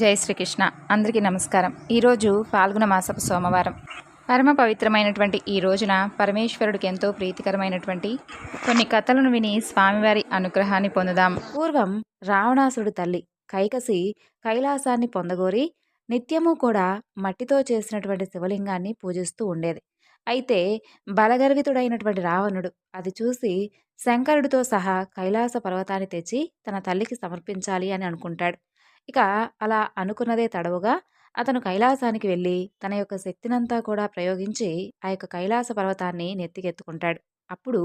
జై శ్రీకృష్ణ. అందరికీ నమస్కారం. ఈరోజు పాల్గొన మాసపు సోమవారం. పరమ పవిత్రమైనటువంటి ఈ రోజున పరమేశ్వరుడికి ఎంతో ప్రీతికరమైనటువంటి కొన్ని కథలను విని స్వామివారి అనుగ్రహాన్ని పొందుదాం. పూర్వం రావణాసుడు తల్లి కైకసి కైలాసాన్ని పొందగోరి నిత్యము కూడా మట్టితో చేసినటువంటి శివలింగాన్ని పూజిస్తూ ఉండేది. అయితే బలగర్వితుడైనటువంటి రావణుడు అది చూసి శంకరుడితో సహా కైలాస పర్వతాన్ని తెచ్చి తన తల్లికి సమర్పించాలి అని అనుకుంటాడు. ఇక అలా అనుకున్నదే తడవుగా అతను కైలాసానికి వెళ్ళి తన యొక్క శక్తినంతా కూడా ప్రయోగించి ఆ యొక్క కైలాస పర్వతాన్ని నెత్తికెత్తుకుంటాడు. అప్పుడు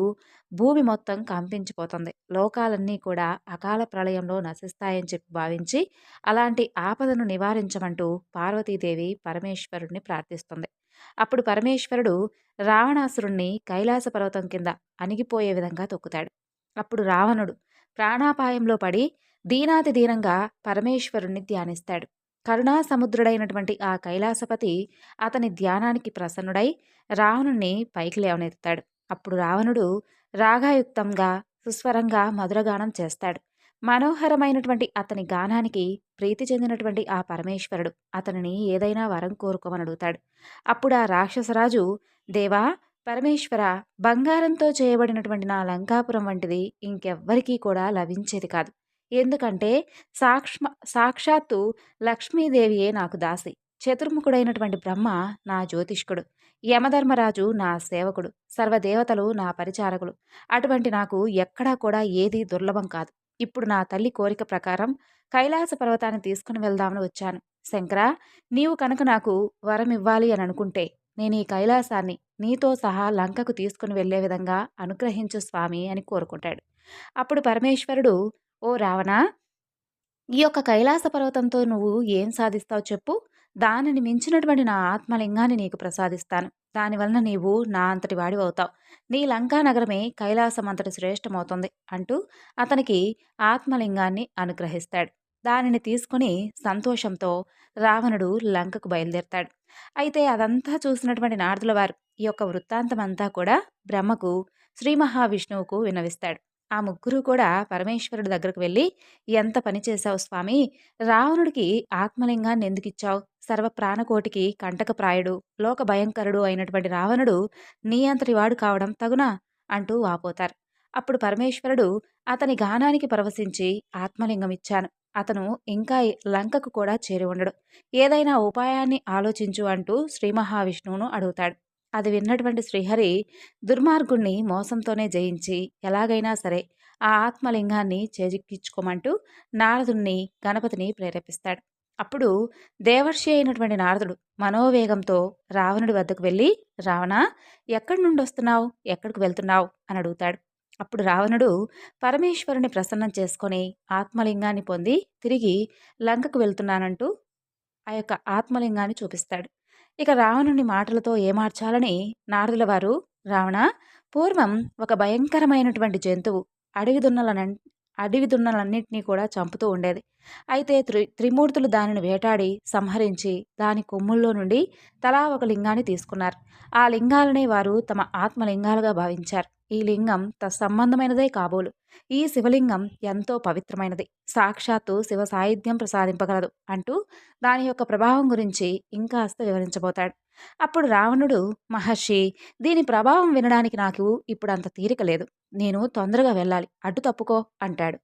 భూమి మొత్తం కంపించిపోతుంది. లోకాలన్నీ కూడా అకాల ప్రళయంలో నశిస్తాయని చెప్పి భావించి అలాంటి ఆపదను నివారించమంటూ పార్వతీదేవి పరమేశ్వరుడిని ప్రార్థిస్తుంది. అప్పుడు పరమేశ్వరుడు రావణాసురుణ్ణి కైలాస పర్వతం కింద అణిగిపోయే విధంగా తొక్కుతాడు. అప్పుడు రావణుడు ప్రాణాపాయంలో పడి దీనాతి దీనంగా పరమేశ్వరుణ్ణి ధ్యానిస్తాడు. కరుణా సముద్రుడైనటువంటి ఆ కైలాసపతి అతని ధ్యానానికి ప్రసన్నుడై రావణుణ్ణి పైకి లేవనెత్తాడు అప్పుడు రావణుడు రాగాయుక్తంగా సుస్వరంగా మధురగానం చేస్తాడు. మనోహరమైనటువంటి అతని గానానికి ప్రీతి చెందినటువంటి ఆ పరమేశ్వరుడు అతనిని ఏదైనా వరం కోరుకోమని అడుగుతాడు. అప్పుడు ఆ రాక్షసరాజు దేవా పరమేశ్వర బంగారంతో చేయబడినటువంటి నా లంకాపురం వంటిది ఇంకెవ్వరికీ కూడా లభించేది కాదు. ఎందుకంటే సాక్ష్మ సాక్షాత్తు లక్ష్మీదేవియే నాకు దాసి. చతుర్ముఖుడైనటువంటి బ్రహ్మ నా జ్యోతిష్కుడు. యమధర్మరాజు నా సేవకుడు. సర్వదేవతలు నా పరిచారకులు. అటువంటి నాకు ఎక్కడా కూడా ఏది దుర్లభం కాదు. ఇప్పుడు నా తల్లి కోరిక ప్రకారం కైలాస పర్వతాన్ని తీసుకుని వెళ్దామని వచ్చాను. శంకర నీవు కనుక నాకు వరం ఇవ్వాలి అని అనుకుంటే నేను ఈ కైలాసాన్ని నీతో సహా లంకకు తీసుకుని వెళ్ళే విధంగా అనుగ్రహించు స్వామి అని కోరుకుంటాడు. అప్పుడు పరమేశ్వరుడు ఓ రావణ ఈ యొక్క కైలాస పర్వతంతో నువ్వు ఏం సాధిస్తావు చెప్పు. దానిని మించినటువంటి నా ఆత్మలింగాన్ని నీకు ప్రసాదిస్తాను. దానివలన నీవు నా అంతటి వాడివవుతావు నీ లంకా నగరమే కైలాసం అంతటి శ్రేష్టమవుతుంది అంటూ అతనికి ఆత్మలింగాన్ని అనుగ్రహిస్తాడు. దానిని తీసుకుని సంతోషంతో రావణుడు లంకకు బయలుదేరతాడు. అయితే అదంతా చూసినటువంటి నారదుల వారు ఈ యొక్క వృత్తాంతం అంతా కూడా బ్రహ్మకు శ్రీ మహావిష్ణువుకు వినవిస్తాడు. ఆ ముగ్గురు కూడా పరమేశ్వరుడి దగ్గరకు వెళ్ళి ఎంత పని చేశావు స్వామి? రావణుడికి ఆత్మలింగాన్ని ఎందుకు ఇచ్చావు? సర్వ ప్రాణకోటికి కంటకప్రాయుడు లోక భయంకరుడు అయినటువంటి రావణుడు నీ అంతటి వాడు కావడం తగునా అంటూ వాపోతారు. అప్పుడు పరమేశ్వరుడు అతని గానానికి పరవశించి ఆత్మలింగం ఇచ్చాను. అతను ఇంకా లంకకు కూడా చేరి ఉండడు. ఏదైనా ఉపాయాన్ని ఆలోచించు అంటూ శ్రీ మహావిష్ణువును అడుగుతాడు. అది విన్నటువంటి శ్రీహరి దుర్మార్గుణ్ణి మోసంతోనే జయించి ఎలాగైనా సరే ఆ ఆత్మలింగాన్ని చేజిక్కించుకోమంటూ నారదుణ్ణి గణపతిని ప్రేరేపిస్తాడు. అప్పుడు దేవర్షి అయినటువంటి నారదుడు మనోవేగంతో రావణుడి వద్దకు వెళ్ళి రావణ ఎక్కడి నుండి వస్తున్నావు? ఎక్కడికి వెళ్తున్నావు? అని అడుగుతాడు. అప్పుడు రావణుడు పరమేశ్వరుని ప్రసన్నం చేసుకొని ఆత్మలింగాన్ని పొంది తిరిగి లంకకు వెళ్తున్నానంటూ ఆ యొక్క ఆత్మలింగాన్ని చూపిస్తాడు. ఇక రావణుని మాటలతో ఏమార్చాలని నారదుల వారు రావణ పూర్వం ఒక భయంకరమైనటువంటి జంతువు అడవి దున్నలన అడవి దున్నలన్నింటినీ కూడా చంపుతూ ఉండేది. అయితే త్రి త్రిమూర్తులు దానిని వేటాడి సంహరించి దాని కొమ్ముల్లో నుండి తలా ఒక లింగాన్ని తీసుకున్నారు. ఆ లింగాలనే వారు తమ ఆత్మలింగాలుగా భావించారు. ఈ లింగం తత్సంబంధమైనదే కాబోలు. ఈ శివలింగం ఎంతో పవిత్రమైనది. సాక్షాత్తు శివ సాహిత్యం ప్రసాదింపగలదు అంటూ దాని యొక్క ప్రభావం గురించి ఇంకాస్త వివరించబోతాడు. అప్పుడు రావణుడు మహర్షి దీని ప్రభావం వినడానికి నాకు ఇప్పుడు అంత తీరిక లేదు. నేను తొందరగా వెళ్ళాలి. అడ్డు తప్పుకో అంటాడు.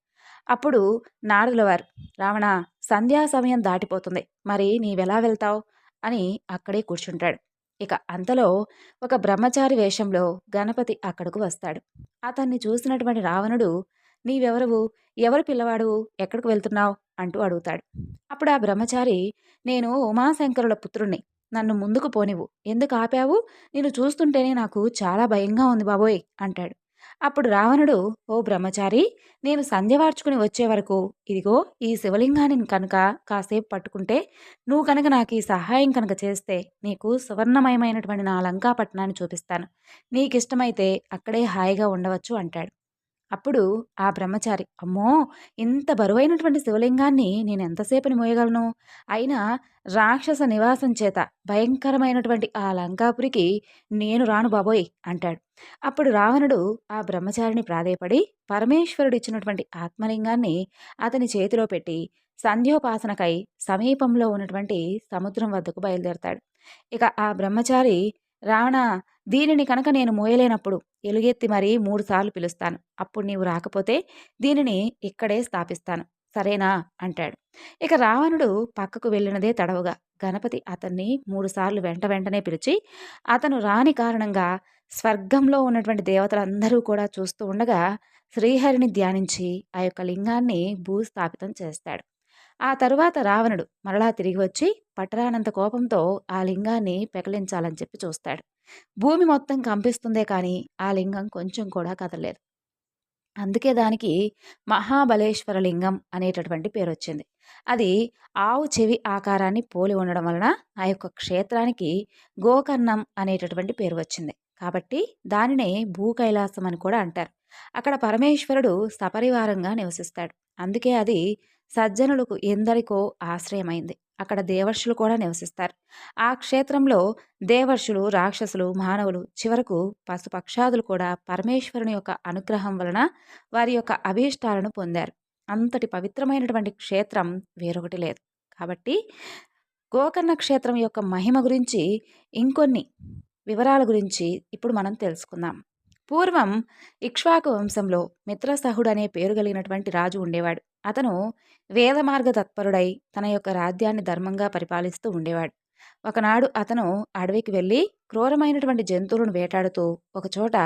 అప్పుడు నారదుల వారు రావణ సంధ్యా సమయం దాటిపోతుంది. మరి నీవెలా వెళ్తావు? అని అక్కడే కూర్చుంటాడు. ఇక అంతలో ఒక బ్రహ్మచారి వేషంలో గణపతి అక్కడకు వస్తాడు. అతన్ని చూసినటువంటి రావణుడు నీవెవరవు? ఎవరు పిల్లవాడు? ఎక్కడికి వెళ్తున్నావు? అంటూ అడుగుతాడు. అప్పుడు ఆ బ్రహ్మచారి నేను ఉమాశంకరుల పుత్రుణ్ణి. నన్ను ముందుకు పోనివు ఎందుకు ఆపావు? నేను చూస్తుంటేనే నాకు చాలా భయంగా ఉంది బాబోయ్ అంటాడు. అప్పుడు రావణుడు ఓ బ్రహ్మచారి నేను సంధ్యవార్చుకుని వచ్చే వరకు ఇదిగో ఈ శివలింగాన్ని కనుక కాసేపు పట్టుకుంటే నువ్వు కనుక నాకు ఈ సహాయం కనుక చేస్తే నీకు సువర్ణమయమైనటువంటి నా లంకాపట్నాన్ని చూపిస్తాను. నీకు ఇష్టమైతే అక్కడే హాయిగా ఉండవచ్చు అంటాడు. అప్పుడు ఆ బ్రహ్మచారి అమ్మో! ఇంత బరువైనటువంటి శివలింగాన్ని నేను ఎంతసేపని మోయగలను? అయినా రాక్షస నివాసం చేత భయంకరమైనటువంటి ఆ లంకాపురికి నేను రాను బాబోయ్! అంటాడు. అప్పుడు రావణుడు ఆ బ్రహ్మచారిని ప్రాధేయపడి పరమేశ్వరుడు ఇచ్చినటువంటి ఆత్మలింగాన్ని అతని చేతిలో పెట్టి సంధ్యోపాసనకై సమీపంలో ఉన్నటువంటి సముద్రం వద్దకు బయలుదేరతాడు. ఇక ఆ బ్రహ్మచారి రావణ దీనిని కనుక నేను మోయలేనప్పుడు ఎలుగెత్తి మరీ మూడుసార్లు పిలుస్తాను. అప్పుడు నీవు రాకపోతే దీనిని ఇక్కడే స్థాపిస్తాను. సరేనా? అంటాడు. ఇక రావణుడు పక్కకు వెళ్ళినదే తడవుగా. గణపతి అతన్ని మూడుసార్లు వెంట వెంటనే పిలిచి అతను రాని కారణంగా స్వర్గంలో ఉన్నటువంటి దేవతలందరూ కూడా చూస్తూ ఉండగా శ్రీహరిని ధ్యానించి ఆ యొక్క లింగాన్ని భూస్థాపితం చేస్తాడు. ఆ తరువాత రావణుడు మరలా తిరిగి వచ్చి పట్టరానంత కోపంతో ఆ లింగాన్ని పెకలించాలని చెప్పి చూస్తాడు. భూమి మొత్తం కంపిస్తుందే కానీ ఆ లింగం కొంచెం కూడా కదలలేదు. అందుకే దానికి మహాబలేశ్వర లింగం అనేటటువంటి పేరు వచ్చింది. అది ఆవు చెవి ఆకారాన్ని పోలి ఉండడం వలన ఆ యొక్క క్షేత్రానికి గోకర్ణం అనేటటువంటి పేరు వచ్చింది. కాబట్టి దానినే భూ కైలాసం అని కూడా అంటారు. అక్కడ పరమేశ్వరుడు సపరివారంగా నివసిస్తాడు. అందుకే అది సజ్జనులకు ఎందరికో ఆశ్రయమైంది. అక్కడ దేవర్షులు కూడా నివసిస్తారు. ఆ క్షేత్రంలో దేవర్షులు రాక్షసులు మానవులు చివరకు పశుపక్షాదులు కూడా పరమేశ్వరుని యొక్క అనుగ్రహం వలన వారి యొక్క అభీష్టాలను పొందారు. అంతటి పవిత్రమైనటువంటి క్షేత్రం వేరొకటి లేదు. కాబట్టి గోకర్ణ క్షేత్రం యొక్క మహిమ గురించి ఇంకొన్ని వివరాల గురించి ఇప్పుడు మనం తెలుసుకుందాం. పూర్వం ఇక్ష్వాకు వంశంలో మిత్రసహుడు అనే పేరు కలిగినటువంటి రాజు ఉండేవాడు. అతను వేదమార్గ తత్పరుడై తన యొక్క రాజ్యాన్ని ధర్మంగా పరిపాలిస్తూ ఉండేవాడు. ఒకనాడు అతను అడవికి వెళ్ళి క్రూరమైనటువంటి జంతువులను వేటాడుతూ ఒకచోట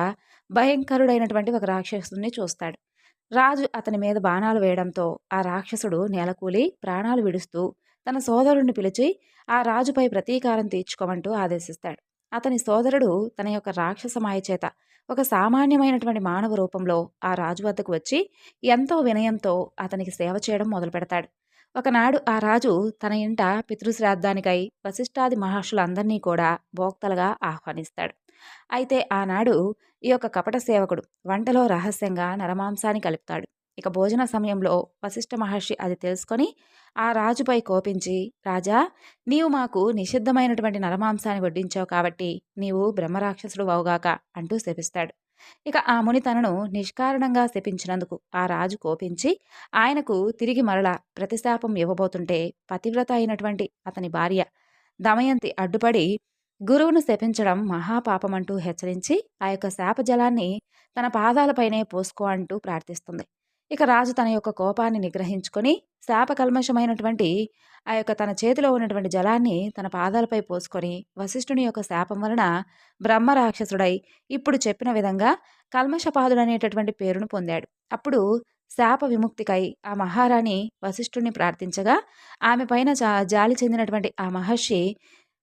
భయంకరుడైనటువంటి ఒక రాక్షసుని చూస్తాడు. రాజు అతని మీద బాణాలు వేయడంతో ఆ రాక్షసుడు నేలకూలి ప్రాణాలు విడుస్తూ తన సోదరుడిని పిలిచి ఆ రాజుపై ప్రతీకారం తీర్చుకోమంటూ ఆదేశిస్తాడు. అతని సోదరుడు తన యొక్క రాక్షస మాయ చేత ఒక సామాన్యమైనటువంటి మానవ రూపంలో ఆ రాజు వద్దకు వచ్చి ఎంతో వినయంతో అతనికి సేవ చేయడం మొదలు పెడతాడు ఒకనాడు ఆ రాజు తన ఇంట పితృశ్రాద్ధానికై వశిష్ఠాది మహర్షులందరినీ కూడా భోక్తలుగా ఆహ్వానిస్తాడు. అయితే ఆనాడు ఈ యొక్క కపట సేవకుడు వంటలో రహస్యంగా నరమాంసాన్ని కలుపుతాడు. ఇక భోజన సమయంలో వశిష్ఠ మహర్షి అది తెలుసుకొని ఆ రాజుపై కోపించి రాజా నీవు మాకు నిషిద్ధమైనటువంటి నరమాంసాన్ని వడ్డించావు కాబట్టి నీవు బ్రహ్మరాక్షసుడు అవుగాక అంటూ శపిస్తాడు. ఇక ఆ ముని తనను నిష్కారణంగా శపించినందుకు ఆ రాజు కోపించి ఆయనకు తిరిగి మరల ప్రతిశాపం ఇవ్వబోతుంటే పతివ్రత అయినటువంటి అతని భార్య దమయంతి అడ్డుపడి గురువును శపించడం మహాపాపమంటూ హెచ్చరించి ఆ యొక్క శాపజలాన్ని తన పాదాలపైనే పోసుకో అంటూ ప్రార్థిస్తుంది. ఇక రాజు తన యొక్క కోపాన్ని నిగ్రహించుకొని శాపకల్మషమైనటువంటి ఆ యొక్క తన చేతిలో ఉన్నటువంటి జలాన్ని తన పాదాలపై పోసుకొని వశిష్ఠుని యొక్క శాపం వలన బ్రహ్మరాక్షసుడై ఇప్పుడు చెప్పిన విధంగా కల్మషపాదుడనేటటువంటి పేరును పొందాడు. అప్పుడు శాప విముక్తికై ఆ మహారాణి వశిష్ఠుణ్ణి ప్రార్థించగా ఆమె పైన జాలి చెందినటువంటి ఆ మహర్షి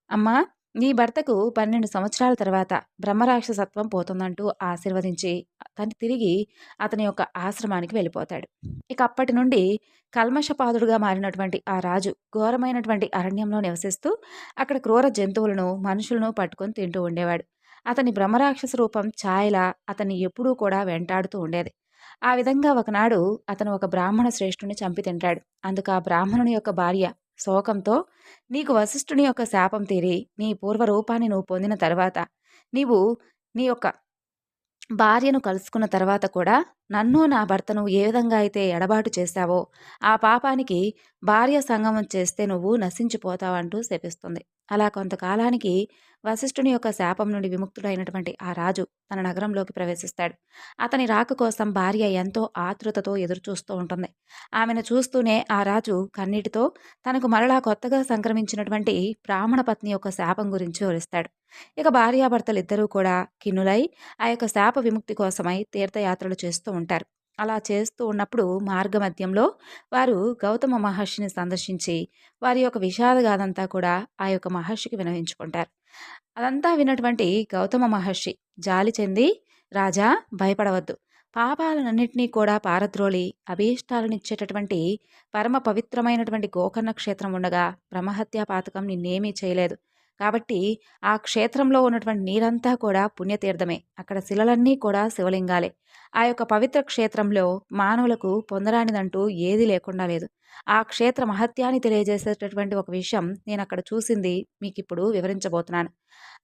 అమ్మా నీ భర్తకు పన్నెండు సంవత్సరాల తర్వాత బ్రహ్మరాక్షసత్వం పోతుందంటూ ఆశీర్వదించి తను తిరిగి అతని యొక్క ఆశ్రమానికి వెళ్ళిపోతాడు. ఇక అప్పటి నుండి కల్మషపాదుడుగా మారినటువంటి ఆ రాజు ఘోరమైనటువంటి అరణ్యంలో నివసిస్తూ అక్కడ క్రూర జంతువులను మనుషులను పట్టుకొని తింటూ ఉండేవాడు. అతని బ్రహ్మరాక్షస రూపం ఛాయలా అతన్ని ఎప్పుడూ కూడా వెంటాడుతూ ఉండేది. ఆ విధంగా ఒకనాడు అతను ఒక బ్రాహ్మణ శ్రేష్ఠుని చంపి తింటాడు. అందుకు ఆ బ్రాహ్మణుని యొక్క భార్య శోకంతో నీకు వశిష్ఠుని యొక్క శాపం తీరి నీ పూర్వరూపాన్ని నువ్వు పొందిన తర్వాత నీవు నీ యొక్క భార్యను కలుసుకున్న తర్వాత కూడా నన్ను నా భర్తను ఏ విధంగా అయితే ఎడబాటు చేశావో ఆ పాపానికి భార్య సంగమం చేస్తే నువ్వు నశించిపోతావంటూ శపిస్తుంది. అలా కొంతకాలానికి వశిష్ఠుని యొక్క శాపం నుండి విముక్తుడైనటువంటి ఆ రాజు తన నగరంలోకి ప్రవేశిస్తాడు. అతని రాక కోసం భార్య ఎంతో ఆతృతతో ఎదురుచూస్తూ ఉంటుంది. ఆమెను చూస్తూనే ఆ రాజు కన్నీటితో తనకు మరలా కొత్తగా సంక్రమించినటువంటి బ్రాహ్మణ పత్ని యొక్క శాపం గురించి వివరిస్తాడు. ఇక భార్యాభర్తలు ఇద్దరూ కూడా కిన్నులై ఆ యొక్క శాప విముక్తి కోసమై తీర్థయాత్రలు చేస్తూ ఉంటారు. అలా చేస్తూ ఉన్నప్పుడు మార్గమధ్యంలో వారు గౌతమ మహర్షిని సందర్శించి వారి యొక్క విషాదగాథంతా కూడా ఆ యొక్క మహర్షికి వినవించుకుంటారు. అదంతా విన్నటువంటి గౌతమ మహర్షి జాలి చెంది రాజా భయపడవద్దు. పాపాలన్నింటినీ కూడా పారద్రోలి అభీష్టాలనిచ్చేటటువంటి పరమ పవిత్రమైనటువంటి గోకర్ణ క్షేత్రం ఉండగా బ్రహ్మహత్యా పాతకం నిన్నేమీ చేయలేదు. కాబట్టి ఆ క్షేత్రంలో ఉన్నటువంటి నీరంతా కూడా పుణ్యతీర్థమే. అక్కడ శిలలన్నీ కూడా శివలింగాలే. ఆ యొక్క పవిత్ర క్షేత్రంలో మానవులకు పొందరానిదంటూ ఏది లేకుండా లేదు. ఆ క్షేత్ర మహత్యాన్ని తెలియజేసేటటువంటి ఒక విషయం నేను అక్కడ చూసింది మీకు ఇప్పుడు వివరించబోతున్నాను.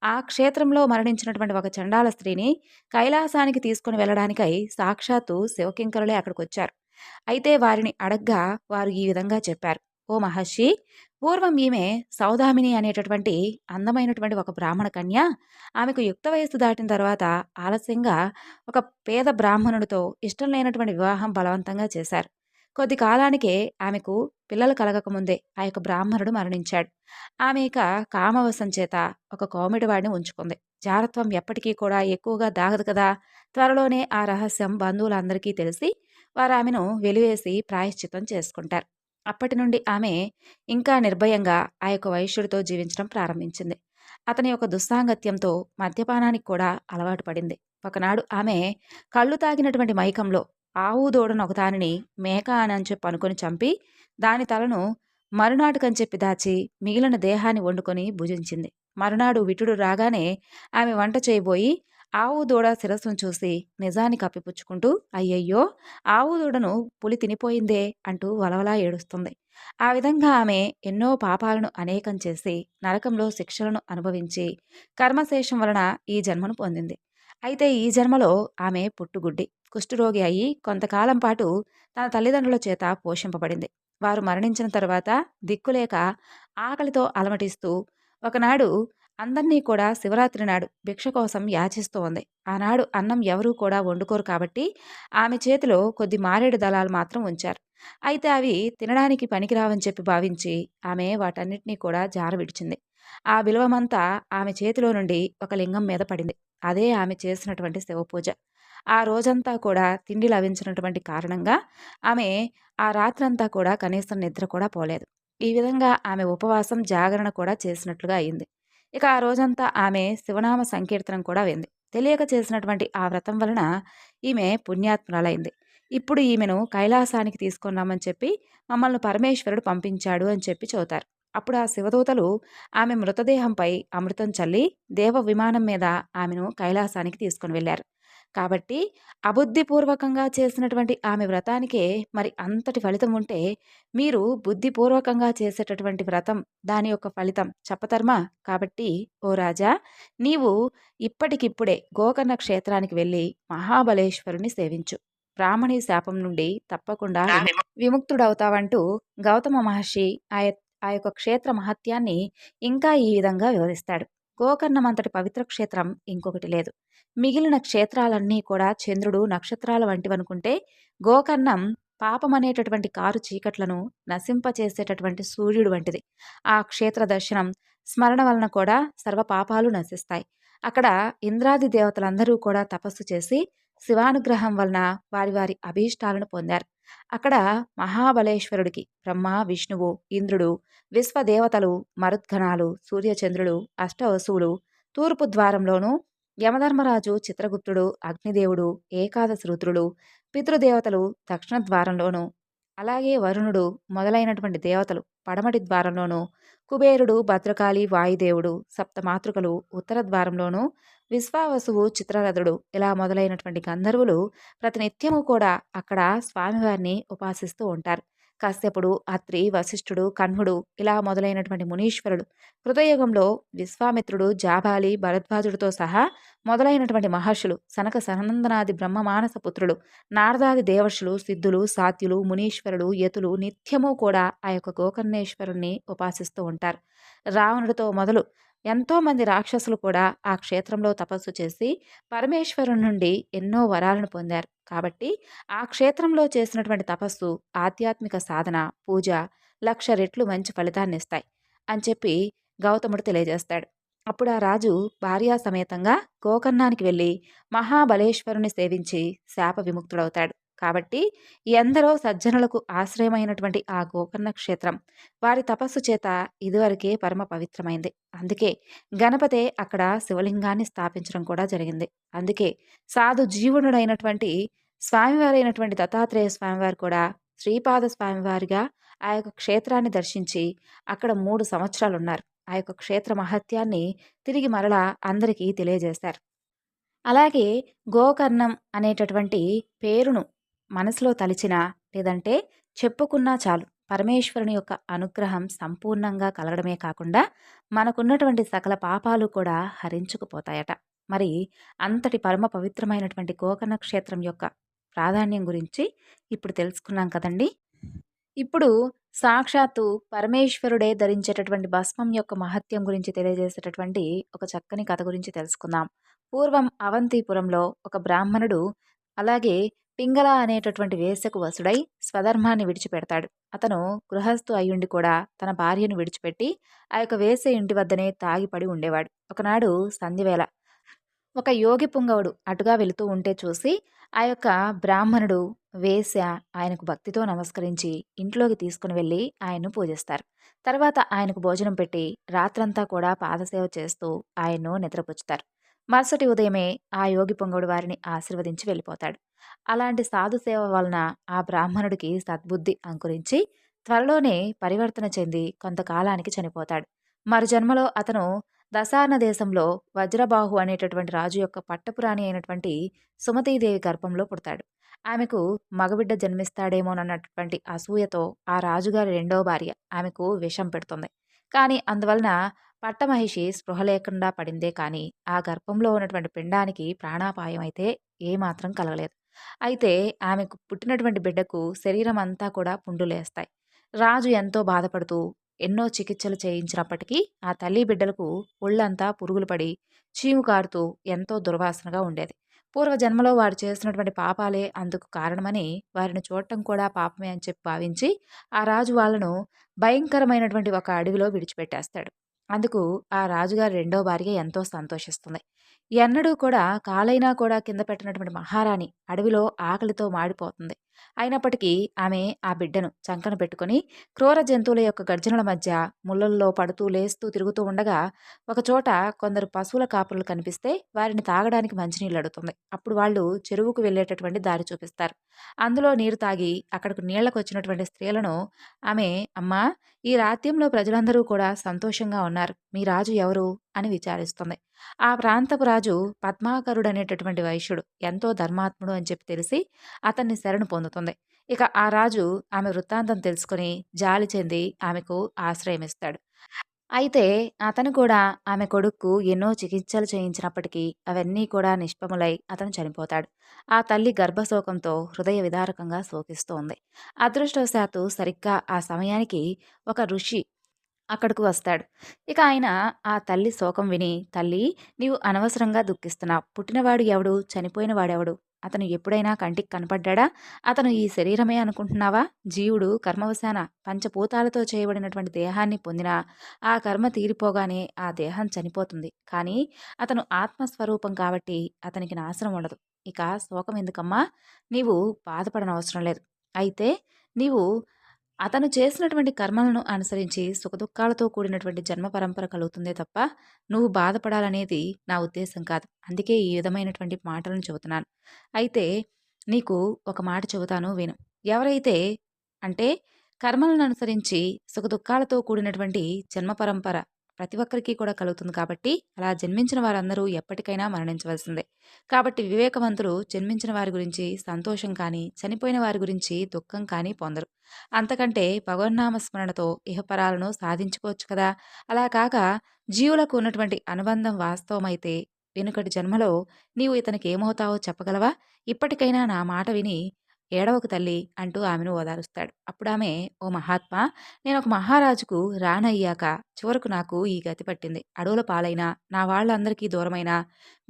ఆ క్షేత్రంలో మరణించినటువంటి ఒక చండాల స్త్రీని కైలాసానికి తీసుకుని వెళ్ళడానికై సాక్షాత్తు శివకింకరులే అక్కడికి వచ్చారు అయితే వారిని అడగ్గా వారు ఈ విధంగా చెప్పారు. ఓ మహర్షి పూర్వం ఈమె సౌదామిని అనేటటువంటి అందమైనటువంటి ఒక బ్రాహ్మణ కన్య. ఆమెకు యుక్త వయస్సు దాటిన తర్వాత ఆలస్యంగా ఒక పేద బ్రాహ్మణుడితో ఇష్టం లేనటువంటి వివాహం బలవంతంగా చేశారు. కొద్ది కాలానికే ఆమెకు పిల్లలు కలగకముందే ఆ యొక్క బ్రాహ్మణుడు మరణించాడు. ఆమె ఇక కామవశం చేత ఒక కోమిడివాడిని ఉంచుకుంది. జారత్వం ఎప్పటికీ కూడా ఎక్కువగా దాగదు కదా? త్వరలోనే ఆ రహస్యం బంధువులందరికీ తెలిసి వారు ఆమెను వెలివేసి ప్రాయశ్చిత్తం చేసుకుంటారు. అప్పటి నుండి ఆమె ఇంకా నిర్భయంగా ఆ యొక్క వైశ్యుడితో జీవించడం ప్రారంభించింది. అతని యొక్క దుస్సాంగత్యంతో మద్యపానానికి కూడా అలవాటు పడింది. ఒకనాడు ఆమె కళ్ళు తాగినటువంటి మైకంలో ఆవు దూడను ఒకదానిని మేక అని చెప్పి అనుకుని చంపి దాని తలను మరునాటుకని చెప్పి దాచి మిగిలిన దేహాన్ని వండుకొని భుజించింది. మరునాడు విటుడు రాగానే ఆమె వంట చేయబోయి ఆవు దూడ శిరస్సును చూసి నిజాన్ని కప్పిపుచ్చుకుంటూ అయ్యయ్యో ఆవు దూడను పులి తినిపోయిందే అంటూ వలవలా ఏడుస్తుంది. ఆ విధంగా ఆమె ఎన్నో పాపాలను అనేకం చేసి నరకంలో శిక్షలను అనుభవించి కర్మశేషం వలన ఈ జన్మను పొందింది. అయితే ఈ జన్మలో ఆమె పుట్టుగుడ్డి కుష్ఠరోగి అయి కొంతకాలం పాటు తన తల్లిదండ్రుల చేత పోషింపబడింది. వారు మరణించిన తర్వాత దిక్కులేక ఆకలితో అలమటిస్తూ ఒకనాడు అందర్నీ కూడా శివరాత్రి నాడు భిక్ష కోసం యాచిస్తూ ఉంది. ఆనాడు అన్నం ఎవరూ కూడా వండుకోరు కాబట్టి ఆమె చేతిలో కొద్ది మారేడు దళాలు మాత్రం ఉంచారు. అయితే అవి తినడానికి పనికిరావని చెప్పి భావించి ఆమె వాటన్నిటినీ కూడా జార విడిచింది. ఆ విలువమంతా ఆమె చేతిలో నుండి ఒక లింగం మీద పడింది. అదే ఆమె చేసినటువంటి శివపూజ. ఆ రోజంతా కూడా తిండి లభించినటువంటి కారణంగా ఆమె ఆ రాత్రంతా కూడా కనీసం నిద్ర కూడా పోలేదు. ఈ విధంగా ఆమె ఉపవాసం జాగరణ కూడా చేసినట్లుగా అయింది. ఇక ఆ రోజంతా ఆమె శివనామ సంకీర్తనం కూడా వింది. తెలియక చేసినటువంటి ఆ వ్రతం వలన ఈమె పుణ్యాత్మరాలైంది. ఇప్పుడు ఈమెను కైలాసానికి తీసుకున్నామని చెప్పి మమ్మల్ని పరమేశ్వరుడు పంపించాడు అని చెప్పి చెబుతారు. అప్పుడు ఆ శివదూతలు ఆమె మృతదేహంపై అమృతం చల్లి దేవ విమానం మీద ఆమెను కైలాసానికి తీసుకుని వెళ్ళారు. కాబట్టి అబుద్ధిపూర్వకంగా చేసినటువంటి ఆమె వ్రతానికే మరి అంతటి ఫలితం ఉంటే మీరు బుద్ధిపూర్వకంగా చేసేటటువంటి వ్రతం దాని యొక్క ఫలితం చెప్పతర్మా? కాబట్టి ఓ రాజా నీవు ఇప్పటికిప్పుడే గోకర్ణ క్షేత్రానికి వెళ్ళి మహాబలేశ్వరుని సేవించు. బ్రాహ్మణి శాపం నుండి తప్పకుండా విముక్తుడవుతావంటూ గౌతమ మహర్షి ఆ ఆ యొక్క క్షేత్ర మహత్యాన్ని ఇంకా ఈ విధంగా వివరిస్తాడు. గోకర్ణమంతటి పవిత్ర క్షేత్రం ఇంకొకటి లేదు. మిగిలిన క్షేత్రాలన్నీ కూడా చంద్రుడు నక్షత్రాల వంటివనుకుంటే గోకర్ణం పాపమనేటటువంటి కారు చీకట్లను నశింపచేసేటటువంటి సూర్యుడు వంటిది. ఆ క్షేత్ర దర్శనం స్మరణ వలన కూడా సర్వ పాపాలు నశిస్తాయి. అక్కడ ఇంద్రాది దేవతలందరూ కూడా తపస్సు చేసి శివానుగ్రహం వలన వారి వారి అభీష్టాలను పొందారు. అక్కడ మహాబలేశ్వరుడికి బ్రహ్మ విష్ణువు ఇంద్రుడు విశ్వదేవతలు మరుద్గణాలు సూర్యచంద్రుడు అష్టవసువులు తూర్పు ద్వారంలోనూ యమధర్మరాజు చిత్రగుప్తుడు అగ్నిదేవుడు ఏకాదశి రుద్రుడు పితృదేవతలు దక్షిణ ద్వారంలోనూ అలాగే వరుణుడు మొదలైనటువంటి దేవతలు పడమటి ద్వారంలోనూ కుబేరుడు భద్రకాళి వాయుదేవుడు సప్తమాతృకలు ఉత్తర ద్వారంలోనూ విశ్వావసువు చిత్రరథుడు ఇలా మొదలైనటువంటి గంధర్వులు ప్రతినిత్యము కూడా అక్కడ స్వామివారిని ఉపాసిస్తూ ఉంటారు. కశ్యపుడు అత్రి వశిష్ఠుడు కన్హుడు ఇలా మొదలైనటువంటి మునీశ్వరుడు కృతయుగంలో విశ్వామిత్రుడు జాబాలి భరద్వాజుడితో సహా మొదలైనటువంటి మహర్షులు సనక సనందనాది బ్రహ్మమానస పుత్రులు నారదాది దేవర్షులు సిద్ధులు సాత్యులు మునీశ్వరుడు యతులు నిత్యము కూడా ఆ యొక్క గోకర్ణేశ్వరుణ్ణి ఉపాసిస్తూ ఉంటారు. రావణుడితో మొదలు ఎంతోమంది రాక్షసులు కూడా ఆ క్షేత్రంలో తపస్సు చేసి పరమేశ్వరు నుండి ఎన్నో వరాలను పొందారు. కాబట్టి ఆ క్షేత్రంలో చేసినటువంటి తపస్సు ఆధ్యాత్మిక సాధన పూజ లక్ష రెట్లు మంచి ఫలితాన్ని ఇస్తాయి అని చెప్పి గౌతముడు తెలియజేస్తాడు. అప్పుడు ఆ రాజు భార్యా సమేతంగా గోకర్ణానికి వెళ్ళి మహాబలేశ్వరుని సేవించి శాప విముక్తుడవుతాడు. కాబట్టి ఎందరో సజ్జనులకు ఆశ్రయమైనటువంటి ఆ గోకర్ణ క్షేత్రం వారి తపస్సు చేత ఇదివరకే పరమ పవిత్రమైంది. అందుకే గణపతే అక్కడ శివలింగాన్ని స్థాపించడం కూడా జరిగింది. అందుకే సాధు జీవునుడైనటువంటి స్వామివారైనటువంటి దత్తాత్రేయ స్వామివారు కూడా శ్రీపాద స్వామివారిగా ఆ యొక్క క్షేత్రాన్ని దర్శించి అక్కడ మూడు సంవత్సరాలు ఉన్నారు ఆ యొక్క క్షేత్ర మహత్యాన్ని తిరిగి మరలా అందరికీ తెలియజేశారు. అలాగే గోకర్ణం అనేటటువంటి పేరును మనసులో తలిచినా లేదంటే చెప్పుకున్నా చాలు. పరమేశ్వరుని యొక్క అనుగ్రహం సంపూర్ణంగా కలగడమే కాకుండా మనకున్నటువంటి సకల పాపాలు కూడా హరించుకుపోతాయట. మరి అంతటి పరమ పవిత్రమైనటువంటి గోకర్ణ క్షేత్రం యొక్క ప్రాధాన్యం గురించి ఇప్పుడు తెలుసుకున్నాం కదండి. ఇప్పుడు సాక్షాత్తు పరమేశ్వరుడే ధరించేటటువంటి భస్మం యొక్క మహత్యం గురించి తెలియజేసేటటువంటి ఒక చక్కని కథ గురించి తెలుసుకుందాం. పూర్వం అవంతిపురంలో ఒక బ్రాహ్మణుడు అలాగే పింగళ అనేటటువంటి వేసకు వసుడై స్వధర్మాన్ని విడిచిపెడతాడు. అతను గృహస్థు అయ్యుండి కూడా తన భార్యను విడిచిపెట్టి ఆ యొక్క వేసే ఇంటి వద్దనే తాగిపడి ఉండేవాడు. ఒకనాడు సంధివేళ ఒక యోగి పుంగవుడు అటుగా వెళుతూ ఉంటే చూసి ఆ యొక్క బ్రాహ్మణుడు వేశ్య ఆయనకు భక్తితో నమస్కరించి ఇంట్లోకి తీసుకుని వెళ్ళి ఆయన్ను పూజిస్తారు. తర్వాత ఆయనకు భోజనం పెట్టి రాత్రంతా కూడా పాదసేవ చేస్తూ ఆయన్ను నిద్రపుచ్చుతారు. మరుసటి ఉదయమే ఆ యోగి పొంగవుడు వారిని ఆశీర్వదించి వెళ్ళిపోతాడు. అలాంటి సాధు సేవ వలన ఆ బ్రాహ్మణుడికి సద్బుద్ధి అంకురించి త్వరలోనే పరివర్తన చెంది కొంతకాలానికి చనిపోతాడు. మరు జన్మలో అతను దశార్ణ దేశంలో వజ్రబాహు అనేటటువంటి రాజు యొక్క పట్టపురాణి అయినటువంటి సుమతీదేవి గర్భంలో పుడతాడు. ఆమెకు మగబిడ్డ జన్మిస్తాడేమోనన్నటువంటి అసూయతో ఆ రాజుగారి రెండో భార్య ఆమెకు విషం పెడుతుంది. కానీ అందువలన పట్టమహిషి స్పృహ లేకుండా పడిందే కానీ ఆ గర్భంలో ఉన్నటువంటి పిండానికి ప్రాణాపాయం అయితే ఏమాత్రం కలగలేదు. అయితే ఆమెకు పుట్టినటువంటి బిడ్డకు శరీరం అంతా కూడా పుండులేస్తాయి. రాజు ఎంతో బాధపడుతూ ఎన్నో చికిత్సలు చేయించినప్పటికీ ఆ తల్లి బిడ్డలకు ఒళ్ళంతా పురుగులు పడి చీము కారుతూ ఎంతో దుర్వాసనగా ఉండేది. పూర్వ జన్మలో వారు చేసినటువంటి పాపాలే అందుకు కారణమని వారిని చూడటం కూడా పాపమే అని చెప్పి భావించి ఆ రాజు వాళ్ళను భయంకరమైనటువంటి ఒక అడవిలో విడిచిపెట్టేస్తాడు. అందుకు ఆ రాజుగారి రెండో భార్య ఎంతో సంతోషిస్తుంది. ఎన్నడూ కూడా కాలైనా కూడా కింద పెట్టినటువంటి మహారాణి అడవిలో ఆకలితో మాడిపోతుంది. అయినప్పటికీ ఆమె ఆ బిడ్డను చంకన పెట్టుకుని క్రూర జంతువుల యొక్క గర్జనల మధ్య ముళ్ళల్లో పడుతూ లేస్తూ తిరుగుతూ ఉండగా ఒకచోట కొందరు పశువుల కాపురులు కనిపిస్తే వారిని తాగడానికి మంచినీళ్ళు అడుగుతుంది. అప్పుడు వాళ్ళు చెరువుకు వెళ్ళేటటువంటి దారి చూపిస్తారు. అందులో నీరు తాగి అక్కడికి నీళ్ళకు వచ్చినటువంటి స్త్రీలను ఆమె అమ్మా ఈ రాత్యంలో ప్రజలందరూ కూడా సంతోషంగా ఉన్నారు. మీ రాజు ఎవరు? అని విచారిస్తుంది. ఆ ప్రాంతపు రాజు పద్మాకరుడు అనేటటువంటి వైశ్యుడు ఎంతో ధర్మాత్ముడు అని చెప్పి తెలిసి అతన్ని శరణు పొందుతుంది. ఇక ఆ రాజు ఆమె వృత్తాంతం తెలుసుకుని జాలి చెంది ఆమెకు ఆశ్రయమిస్తాడు. అయితే అతను కూడా ఆమె కొడుక్కు ఎన్నో చికిత్సలు చేయించినప్పటికీ అవన్నీ కూడా నిష్పములై అతను చనిపోతాడు. ఆ తల్లి గర్భశోకంతో హృదయ విదారకంగా శోకిస్తోంది. అదృష్టవశాత్తు సరిగ్గా ఆ సమయానికి ఒక ఋషి అక్కడకు వస్తాడు. ఇక ఆయన ఆ తల్లి శోకం విని తల్లి నీవు అనవసరంగా దుఃఖిస్తున్నావు. పుట్టినవాడు ఎవడు? చనిపోయిన వాడెవడు అతను ఎప్పుడైనా కంటికి కనపడ్డా అతను ఈ శరీరమే అనుకుంటున్నావా? జీవుడు కర్మవశాన పంచభూతాలతో చేయబడినటువంటి దేహాన్ని పొందిన ఆ కర్మ తీరిపోగానే ఆ దేహం చనిపోతుంది. కానీ అతను ఆత్మస్వరూపం కాబట్టి అతనికి నాశనం ఉండదు. ఇక శోకం ఎందుకమ్మా? నీవు బాధపడనవసరం లేదు. అయితే నీవు అతను చేసినటువంటి కర్మలను అనుసరించి సుఖదుఖాలతో కూడినటువంటి జన్మ పరంపర కలుగుతుందే తప్ప నువ్వు బాధపడాలనేది నా ఉద్దేశం కాదు. అందుకే ఈ విధమైనటువంటి మాటలను చెబుతున్నాను. అయితే నీకు ఒక మాట చెబుతాను విను. ఎవరైతే అంటే కర్మలను అనుసరించి సుఖదుఖాలతో కూడినటువంటి జన్మ పరంపర ప్రతి ఒక్కరికి కూడా కలుగుతుంది కాబట్టి అలా జన్మించిన వారందరూ ఎప్పటికైనా మరణించవలసిందే. కాబట్టి వివేకవంతులు జన్మించిన వారి గురించి సంతోషం కానీ చనిపోయిన వారి గురించి దుఃఖం కానీ పొందరు. అంతకంటే భగవన్నామ స్మరణతో ఇహపరాలను సాధించుకోవచ్చు కదా? అలా కాక జీవులకు ఉన్నటువంటి అనుబంధం వాస్తవమైతే వెనుకటి జన్మలో నీవు ఇతనికి ఏమవుతావో చెప్పగలవా? ఇప్పటికైనా నా మాట విని ఏడవకు తల్లి అంటూ ఆమెను ఓదారుస్తాడు. అప్పుడు ఆమె ఓ మహాత్మా నేను ఒక మహారాజుకు రానయ్యాక చివరకు నాకు ఈ గతి పట్టింది. అడవుల పాలైన నా వాళ్ళందరికీ దూరమైన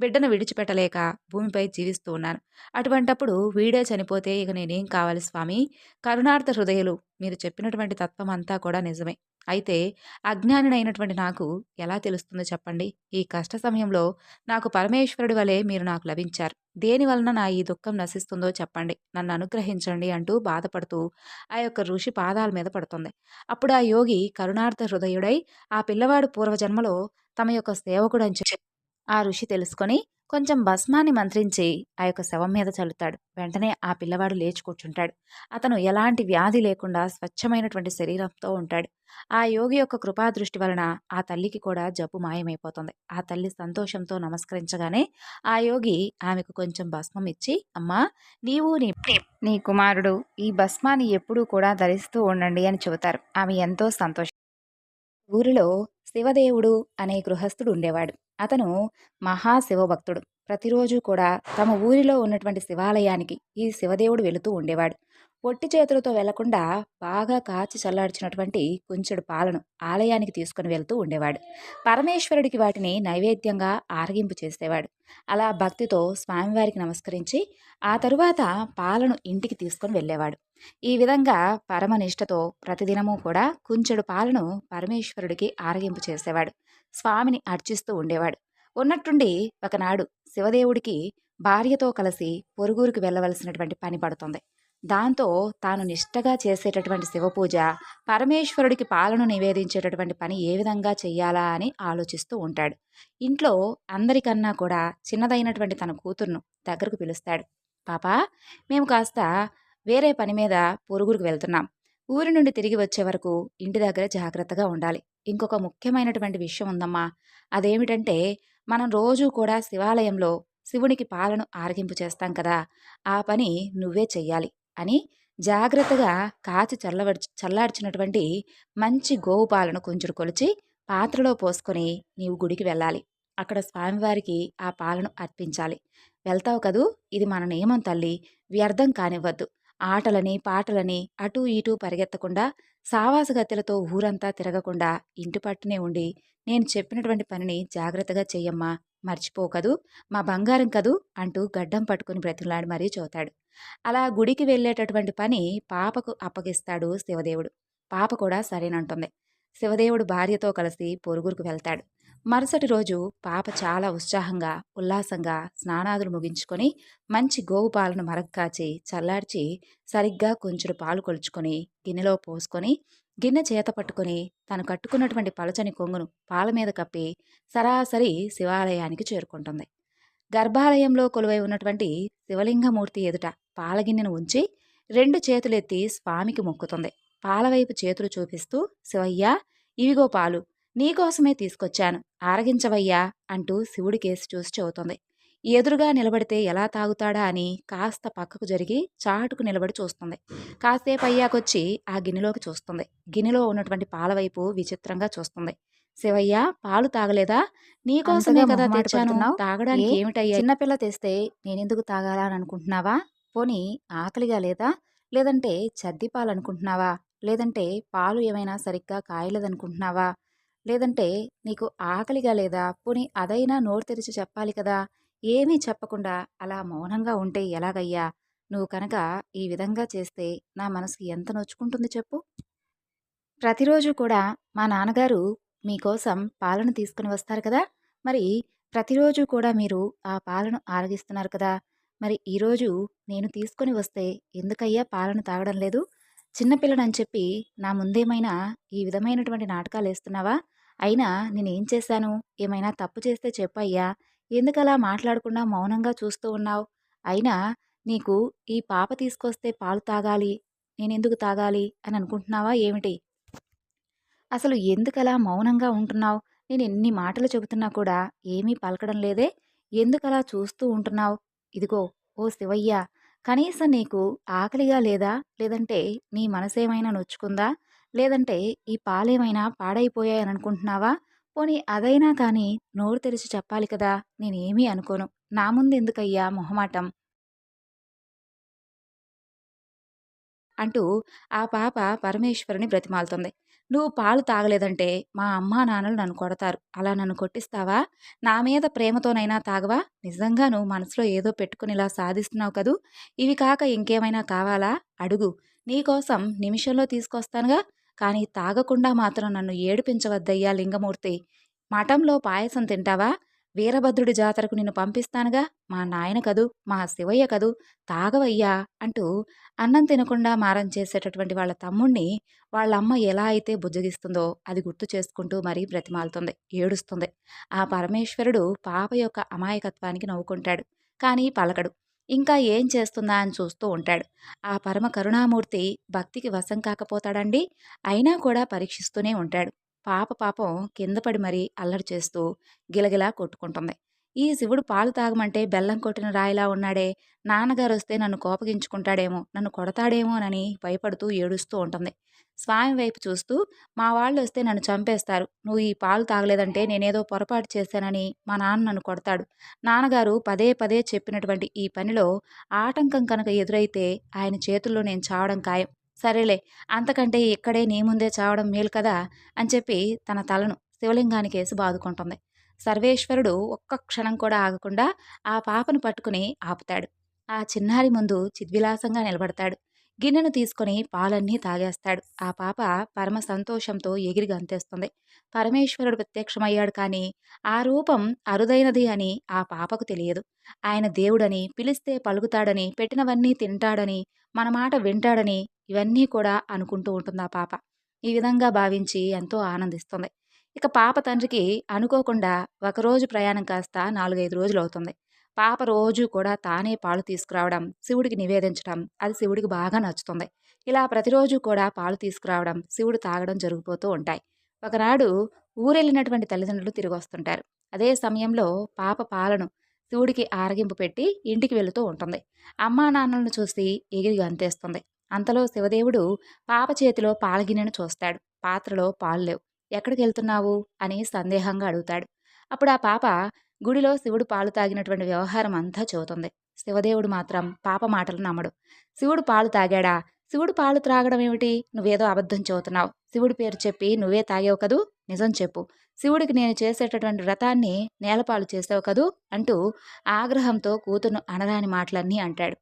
బిడ్డను విడిచిపెట్టలేక భూమిపై జీవిస్తూ ఉన్నాను. అటువంటప్పుడు వీడే చనిపోతే ఇక నేనేం కావాలి స్వామి? కరుణార్థ హృదయులు మీరు చెప్పినటువంటి తత్వం అంతా కూడా నిజమే. అయితే అజ్ఞానినైనటువంటి నాకు ఎలా తెలుస్తుందో చెప్పండి? ఈ కష్ట సమయంలో నాకు పరమేశ్వరుడి వలె మీరు నాకు లభించారు. దేని వలన నా ఈ దుఃఖం నశిస్తుందో చెప్పండి. నన్ను అనుగ్రహించండి అంటూ బాధపడుతూ ఆ యొక్క ఋషి పాదాల మీద పడుతుంది. అప్పుడు ఆ యోగి కరుణార్థ హృదయుడై ఆ పిల్లవాడు పూర్వజన్మలో తమ యొక్క సేవకుడు అని చెప్పి ఆ ఋషి తెలుసుకొని కొంచెం భస్మాన్ని మంత్రించి ఆ యొక్క శవం మీద చల్లుతాడు. వెంటనే ఆ పిల్లవాడు లేచి కూర్చుంటాడు. అతను ఎలాంటి వ్యాధి లేకుండా స్వచ్ఛమైనటువంటి శరీరంతో ఉంటాడు. ఆ యోగి యొక్క కృపాదృష్టి వలన ఆ తల్లికి కూడా జబ్బు మాయమైపోతుంది. ఆ తల్లి సంతోషంతో నమస్కరించగానే ఆ యోగి ఆమెకు కొంచెం భస్మం ఇచ్చి అమ్మా నీవు నీ నీ కుమారుడు ఈ భస్మాన్ని ఎప్పుడూ కూడా ధరిస్తూ ఉండండి అని చెబుతారు. ఆమె ఎంతో సంతోషం ఊరిలో శివదేవుడు అనే గృహస్థుడు ఉండేవాడు. అతను మహాశివభక్తుడు ప్రతిరోజు కూడా తమ ఊరిలో ఉన్నటువంటి శివాలయానికి ఈ శివదేవుడు వెళుతూ ఉండేవాడు. పొట్టి చేతులతో వెళ్ళకుండా బాగా కాచి చల్లార్చినటువంటి కుంచెడు పాలను ఆలయానికి తీసుకుని వెళ్తూ ఉండేవాడు. పరమేశ్వరుడికి వాటిని నైవేద్యంగా ఆరగింపు చేసేవాడు. అలా భక్తితో స్వామివారికి నమస్కరించి ఆ తరువాత పాలను ఇంటికి తీసుకొని వెళ్ళేవాడు. ఈ విధంగా పరమనిష్టతో ప్రతిదినము కూడా కుంచెడు పాలను పరమేశ్వరుడికి ఆరగింపు చేసేవాడు. స్వామిని అర్చిస్తూ ఉండేవాడు. ఉన్నట్టుండి ఒకనాడు శివదేవుడికి భార్యతో కలిసి పొరుగురికి వెళ్ళవలసినటువంటి పని పడుతుంది. దాంతో తాను నిష్టగా చేసేటటువంటి శివపూజ పరమేశ్వరుడికి పాలను నివేదించేటటువంటి పని ఏ విధంగా చెయ్యాలా అని ఆలోచిస్తూ ఉంటాడు. ఇంట్లో అందరికన్నా కూడా చిన్నదైనటువంటి తన కూతుర్ను దగ్గరకు పిలుస్తాడు. పాపా మేము కాస్త వేరే పని మీద పొరుగురికి వెళ్తున్నాం. ఊరి నుండి తిరిగి వచ్చే వరకు ఇంటి దగ్గర జాగ్రత్తగా ఉండాలి. ఇంకొక ముఖ్యమైనటువంటి విషయం ఉందమ్మా. అదేమిటంటే మనం రోజూ కూడా శివాలయంలో శివునికి పాలను ఆరగింపు చేస్తాం కదా. ఆ పని నువ్వే చెయ్యాలి. అని జాగ్రత్తగా కాచి చల్లవడి చల్లార్చినటువంటి మంచి గోవు పాలను కొంచెం కొలిచి పాత్రలో పోసుకొని నీవు గుడికి వెళ్ళాలి. అక్కడ స్వామివారికి ఆ పాలను అర్పించాలి. వెళ్తావు కదూ? ఇది మన నియమం తల్లి. వ్యర్థం కానివ్వద్దు. ఆటలని పాటలని అటూ ఇటూ పరిగెత్తకుండా సావాసగత్తెలతో ఊరంతా తిరగకుండా ఇంటి పట్టునే ఉండి నేను చెప్పినటువంటి పనిని జాగ్రత్తగా చెయ్యమ్మా. మర్చిపోకదు మా బంగారం కదూ? అంటూ గడ్డం పట్టుకుని బ్రతిలాడి మరీ చూతాడు. అలా గుడికి వెళ్ళేటటువంటి పని పాపకు అప్పగిస్తాడు శివదేవుడు. పాప కూడా సరేనంటుంది. శివదేవుడు భార్యతో కలిసి పొరుగురుకు వెళ్తాడు. మరుసటి రోజు పాప చాలా ఉత్సాహంగా ఉల్లాసంగా స్నానాదులు ముగించుకొని మంచి గోవు పాలను మరగ్గాచి చల్లార్చి సరిగ్గా కొంచెం పాలు కొలుచుకొని గిన్నెలో పోసుకొని గిన్నె చేత పట్టుకొని తను కట్టుకున్నటువంటి పలచని కొంగును పాల మీద కప్పి సరాసరి శివాలయానికి చేరుకుంటుంది. గర్భాలయంలో కొలువై ఉన్నటువంటి శివలింగమూర్తి ఎదుట పాలగిన్నెను ఉంచి రెండు చేతులెత్తి స్వామికి మొక్కుతుంది. పాలవైపు చేతులు చూపిస్తూ శివయ్య ఇవిగో పాలు. నీకోసమే తీసుకొచ్చాను. ఆరగించవయ్యా అంటూ శివుడి కేసు చూసి చెబుతుంది. ఎదురుగా నిలబడితే ఎలా తాగుతాడా అని కాస్త పక్కకు జరిగి చాటుకు నిలబడి చూస్తుంది. కాసేపు అయ్యాకొచ్చి ఆ గిన్నెలోకి చూస్తుంది. గిన్నెలో ఉన్నటువంటి పాలవైపు విచిత్రంగా చూస్తుంది. శివయ్య పాలు తాగలేదా? నీకోసమే కదా తెచ్చాను. తాగడానికి ఏమిటయ్యా చిన్నపిల్ల తెస్తే నేనెందుకు తాగాలా అని అనుకుంటున్నావా పోనీ ఆకలిగా లేదా? లేదంటే చద్ది పాలు అనుకుంటున్నావా లేదంటే పాలు ఏమైనా సరిగ్గా కాయలేదనుకుంటున్నావా? లేదంటే నీకు ఆకలిగా లేదా? పోనీ అదైనా నోరు తెరిచి చెప్పాలి కదా? ఏమీ చెప్పకుండా అలా మౌనంగా ఉంటే ఎలాగయ్యా? నువ్వు కనుక ఈ విధంగా చేస్తే నా మనసుకి ఎంత నొచ్చుకుంటుంది చెప్పు. ప్రతిరోజు కూడా మా నాన్నగారు మీకోసం పాలను తీసుకుని వస్తారు కదా! మరి ప్రతిరోజు కూడా మీరు ఆ పాలను ఆరగిస్తున్నారు కదా! మరి ఈరోజు నేను తీసుకొని వస్తే ఎందుకయ్యా పాలను తాగడం లేదు? చిన్నపిల్లడని చెప్పి నా ముందేమైనా ఈ విధమైనటువంటి నాటకాలు వేస్తున్నావా? అయినా నేనేం చేశాను? ఏమైనా తప్పు చేస్తే చెప్పయ్యా! ఎందుకలా మాట్లాడకుండా మౌనంగా చూస్తూ ఉన్నావు? అయినా నీకు ఈ పాప తీసుకొస్తే పాలు తాగాలి నేనెందుకు తాగాలి అని అనుకుంటున్నావా ఏమిటి? అసలు ఎందుకలా మౌనంగా ఉంటున్నావు? నేను ఎన్ని మాటలు చెబుతున్నా కూడా ఏమీ పలకడం లేదే. ఎందుకలా చూస్తూ ఉంటున్నావు? ఇదిగో ఓ శివయ్య కనీసం నీకు ఆకలిగా లేదా? లేదంటే నీ మనసేమైనా నొచ్చుకుందా? లేదంటే ఈ పాలేమైనా పాడైపోయాయని అనుకుంటున్నావా? పోనీ అదైనా కానీ నోరు తెరిచి చెప్పాలి కదా? నేనేమీ అనుకోను. నా ముందు ఎందుకయ్యా మొహమాటం? అంటూ ఆ పాప పరమేశ్వరుని బ్రతిమాలుతుంది. నువ్వు పాలు తాగలేదంటే మా అమ్మా నాన్నలు నన్ను కొడతారు. అలా నన్ను కొట్టిస్తావా? నా మీద ప్రేమతోనైనా తాగవా? నిజంగా నువ్వు మనసులో ఏదో పెట్టుకునిలా సాధిస్తున్నావు కదూ? ఇవి కాక ఇంకేమైనా కావాలా? అడుగు. నీకోసం నిమిషంలో తీసుకొస్తానుగా. కానీ తాగకుండా మాత్రం నన్ను ఏడిపించవద్దయ్యా లింగమూర్తి. మఠంలో పాయసం తింటావా? వీరభద్రుడి జాతరకు నిన్ను పంపిస్తానుగా. మా నాయన కదూ మా శివయ్య కదూ తాగవయ్యా అంటూ అన్నం తినకుండా మారం చేసేటటువంటి వాళ్ళ తమ్ముణ్ణి వాళ్ళ అమ్మ ఎలా అయితే బుజ్జగిస్తుందో అది గుర్తు చేసుకుంటూ మరీ బ్రతిమాలుతుంది ఏడుస్తుంది. ఆ పరమేశ్వరుడు పాప యొక్క అమాయకత్వానికి నవ్వుకుంటాడు కానీ పలకడు. ఇంకా ఏం చేస్తుందా అని చూస్తూ ఉంటాడు. ఆ పరమ కరుణామూర్తి భక్తికి వశం కాకపోతాడండి అయినా కూడా పరీక్షిస్తూనే ఉంటాడు. పాప పాపం కింద పడి మరీ అల్లరి చేస్తూ గిలగిలా కొట్టుకుంటుంది. ఈ శివుడు పాలు తాగమంటే బెల్లం కొట్టిన రాయిలా ఉన్నాడే నాన్నగారు వస్తే నన్ను కోపగించుకుంటాడేమో నన్ను కొడతాడేమోనని భయపడుతూ ఏడుస్తూ ఉంటుంది. స్వామి వైపు చూస్తూ మా వాళ్ళు వస్తే నన్ను చంపేస్తారు నువ్వు ఈ పాలు తాగలేదంటే నేనేదో పొరపాటు చేశానని మా నాన్న నన్ను కొడతాడు. నాన్నగారు పదే పదే చెప్పినటువంటి ఈ పనిలో ఆటంకం కనుక ఎదురైతే ఆయన చేతుల్లో నేను చావడం ఖాయం. సరేలే అంతకంటే ఇక్కడే నీ ముందే చావడం మేలు కదా అని చెప్పి తన తలను శివలింగానికి వేసి బాదుకుంటుంది. సర్వేశ్వరుడు ఒక్క క్షణం కూడా ఆగకుండా ఆ పాపను పట్టుకుని ఆపుతాడు. ఆ చిన్నారి ముందు చిద్విలాసంగా నిలబడతాడు. గిన్నెను తీసుకొని పాలన్నీ తాగేస్తాడు. ఆ పాప పరమ సంతోషంతో ఎగిరి గంతేస్తుంది. పరమేశ్వరుడు ప్రత్యక్షమయ్యాడు కానీ ఆ రూపం అరుదైనది అని ఆ పాపకు తెలియదు. ఆయన దేవుడని పిలిస్తే పలుకుతాడని పెట్టినవన్నీ తింటాడని మన మాట వింటాడని ఇవన్నీ కూడా అనుకుంటూ ఉంటుంది ఆ పాప. ఈ విధంగా భావించి ఎంతో ఆనందిస్తుంది. ఇక పాప తండ్రికి అనుకోకుండా ఒకరోజు ప్రయాణం కాస్త నాలుగైదు రోజులు అవుతుంది. పాప రోజు కూడా తానే పాలు తీసుకురావడం శివుడికి నివేదించడం అది శివుడికి బాగా నచ్చుతుంది. ఇలా ప్రతిరోజు కూడా పాలు తీసుకురావడం శివుడు తాగడం జరిగిపోతూ ఉంటాయి. ఒకనాడు ఊరెళ్ళినటువంటి తల్లిదండ్రులు తిరిగి వస్తుంటారు అదే సమయంలో పాప పాలను శివుడికి ఆరగింపు పెట్టి ఇంటికి వెళుతూ ఉంటుంది. అమ్మా నాన్నలను చూసి ఎగిరి గంతేస్తుంది. అంతలో శివదేవుడు పాప చేతిలో పాలగిన్నెను చూస్తాడు. పాత్రలో పాలు లేవు ఎక్కడికి వెళ్తున్నావు? అని సందేహంగా అడుగుతాడు. అప్పుడు ఆ పాప గుడిలో శివుడు పాలు తాగినటువంటి వ్యవహారం అంతా చెబుతుంది. శివదేవుడు మాత్రం పాప మాటలు నమ్మడు. శివుడు పాలు తాగాడా? శివుడు పాలు త్రాగడం ఏమిటి? నువ్వేదో అబద్ధం చెబుతున్నావు. శివుడి పేరు చెప్పి నువ్వే తాగావు కదూ? నిజం చెప్పు. శివుడికి నేను చేసేటటువంటి వ్రతాన్ని నేలపాలు చేసావు కదూ? అంటూ ఆగ్రహంతో కూతురును అనరాని మాటలన్నీ అంటాడు.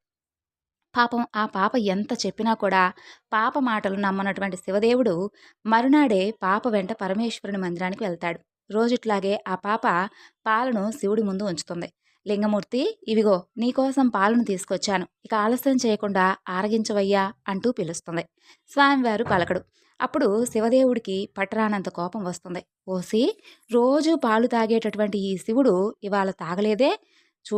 పాపం ఆ పాప ఎంత చెప్పినా కూడా పాప మాటలు నమ్మనటువంటి శివదేవుడు మరునాడే పాప వెంట పరమేశ్వరుని మందిరానికి వెళ్తాడు. రోజుట్లాగే ఆ పాప పాలను శివుడి ముందు ఉంచుతుంది. లింగమూర్తి ఇవిగో నీకోసం పాలను తీసుకొచ్చాను. ఇక ఆలస్యం చేయకుండా ఆరగించవయ్యా అంటూ పిలుస్తుంది. స్వామివారు పలకడు. అప్పుడు శివదేవుడికి పట్టరానంత కోపం వస్తుంది. ఓసి రోజు పాలు తాగేటటువంటి ఈ శివుడు ఇవాళ తాగలేదే? చూ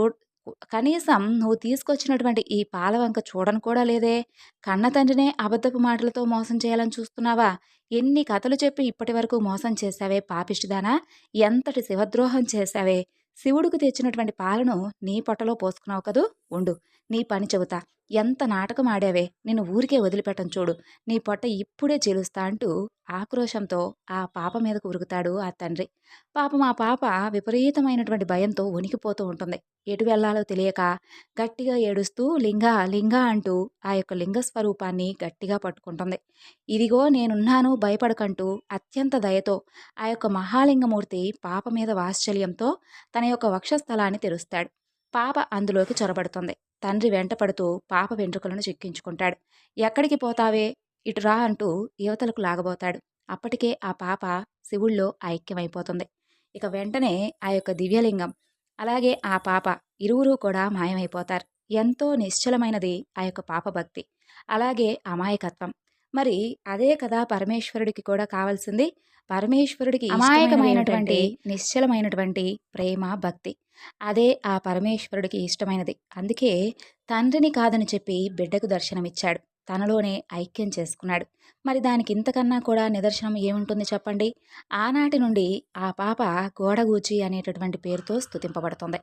కనీసం నువ్వు తీసుకొచ్చినటువంటి ఈ పాలవంక చూడను కూడా లేదే. కన్న తండ్రినే అబద్ధపు మాటలతో మోసం చేయాలని చూస్తున్నావా? ఎన్ని కథలు చెప్పి ఇప్పటి వరకు మోసం చేశావే పాపిష్టిదానా? ఎంతటి శివద్రోహం చేశావే? శివుడికి తెచ్చినటువంటి పాలను నీ పొట్టలో పోసుకున్నావు కదూ? ఉండు. నీ పని చెబుతా. ఎంత నాటకం ఆడావే నిన్ను ఊరికే వదిలిపెట్టం చూడు. నీ పొట్ట ఇప్పుడే చెలుస్తా అంటూ ఆక్రోశంతో ఆ పాప మీదకు ఉరుకుతాడు ఆ తండ్రి. పాపం ఆ పాప విపరీతమైనటువంటి భయంతో వణికిపోతూ ఉంటుంది. ఎటు వెళ్ళాలో తెలియక గట్టిగా ఏడుస్తూ లింగా లింగా అంటూ ఆ యొక్క లింగ స్వరూపాన్ని గట్టిగా పట్టుకుంటుంది. ఇదిగో నేనున్నాను భయపడకంటూ అత్యంత దయతో ఆ యొక్క మహాలింగమూర్తి పాప మీద వాత్సల్యంతో తన యొక్క వక్షస్థలాన్ని తెరుస్తాడు. పాప అందులోకి చొరబడుతుంది. తండ్రి వెంటపడుతూ పాప వెంట్రుకలను చిక్కించుకుంటాడు. ఎక్కడికి పోతావే? ఇటురా అంటూ యువతలకు లాగబోతాడు. అప్పటికే ఆ పాప శివుల్లో ఐక్యమైపోతుంది. ఇక వెంటనే ఆ యొక్క దివ్యలింగం అలాగే ఆ పాప ఇరువురు కూడా మాయమైపోతారు. ఎంతో నిశ్చలమైనది ఆ యొక్క పాప భక్తి అలాగే అమాయకత్వం. మరి అదే కదా పరమేశ్వరుడికి కూడా కావాల్సింది? పరమేశ్వరుడికి అమాయకమైనటువంటి నిశ్చలమైనటువంటి ప్రేమ భక్తి. అదే ఆ పరమేశ్వరుడికి ఇష్టమైనది. అందుకే తండ్రిని కాదని చెప్పి బిడ్డకు దర్శనమిచ్చాడు. తనలోనే ఐక్యం చేసుకున్నాడు. మరి దానికి ఇంతకన్నా కూడా నిదర్శనం ఏముంటుంది చెప్పండి? ఆనాటి నుండి ఆ పాప గోడగూచి అనేటటువంటి పేరుతో స్థుతింపబడుతుంది